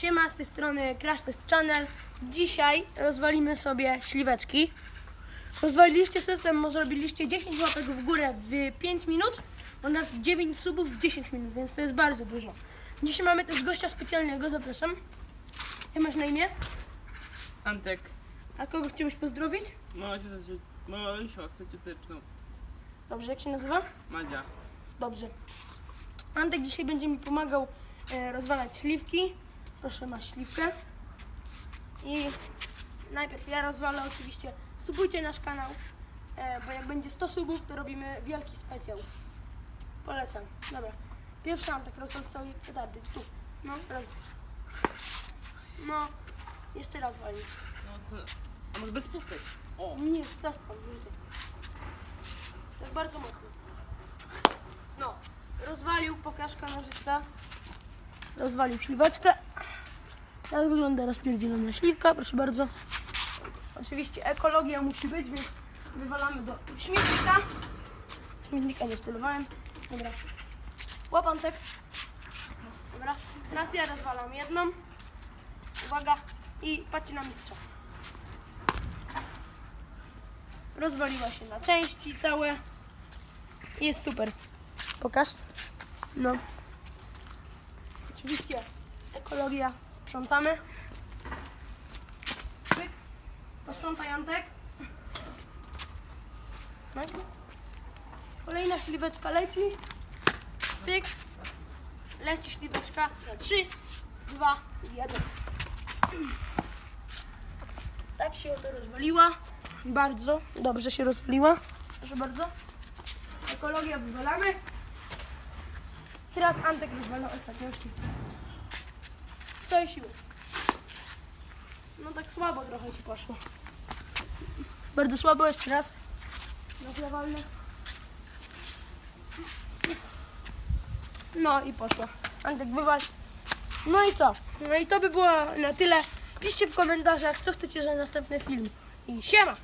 Siema, z tej strony Crash Test Channel. Dzisiaj rozwalimy sobie śliweczki. Rozwaliliście system, może robiliście 10 łapek w górę w 5 minut, u nas 9 subów w 10 minut, więc to jest bardzo dużo. Dzisiaj mamy też gościa specjalnego, zapraszam. Jak masz na imię? Antek, A kogo chciałbyś pozdrowić? mała siostrę cioteczną. Dobrze, jak się nazywa? Madzia. Dobrze. Antek dzisiaj będzie mi pomagał e, rozwalać śliwki. Proszę, masz śliwkę. I najpierw ja rozwalę oczywiście. Subujcie nasz kanał, e, bo jak będzie 100 subów, to robimy wielki specjal. Polecam. Dobra. Pierwszy Antek rozwal z całej petardy. Tu. No, raz. No, jeszcze raz walnij. No to... A może bez piesek? O! Nie, sprawdź pan, wyrzucę. Tak bardzo mocno. No, rozwalił pokażka nożysta. Rozwalił śliweczkę. Tak wygląda rozpierdzielona śliwka, proszę bardzo. Oczywiście ekologia musi być, więc wywalamy do śmietnika. Śmietnika nie wcelowałem. Dobra. Łapantek. Dobra. Teraz ja rozwalam jedną. Uwaga. I patrzcie na mistrza. rozwaliła się na części całe. Jest super. Pokaż. No. Oczywiście ekologia sprzątamy. Pyk. Posprzątaj Antek. No. Kolejna śliweczka leci. Pyk. Leci śliweczka za 3, 2, 1. Tak się oto rozwaliła. Bardzo dobrze się rozwaliła. Proszę bardzo. Ekologia wywalamy. Teraz Antek rozwala ostatnią. Całej siły. No tak słabo trochę ci poszło. Bardzo słabo, jeszcze raz. Rozlewalne. No i poszło. Antek wywal. No i co? No i to by było na tyle. Piszcie w komentarzach, co chcecie za następny film. I siema!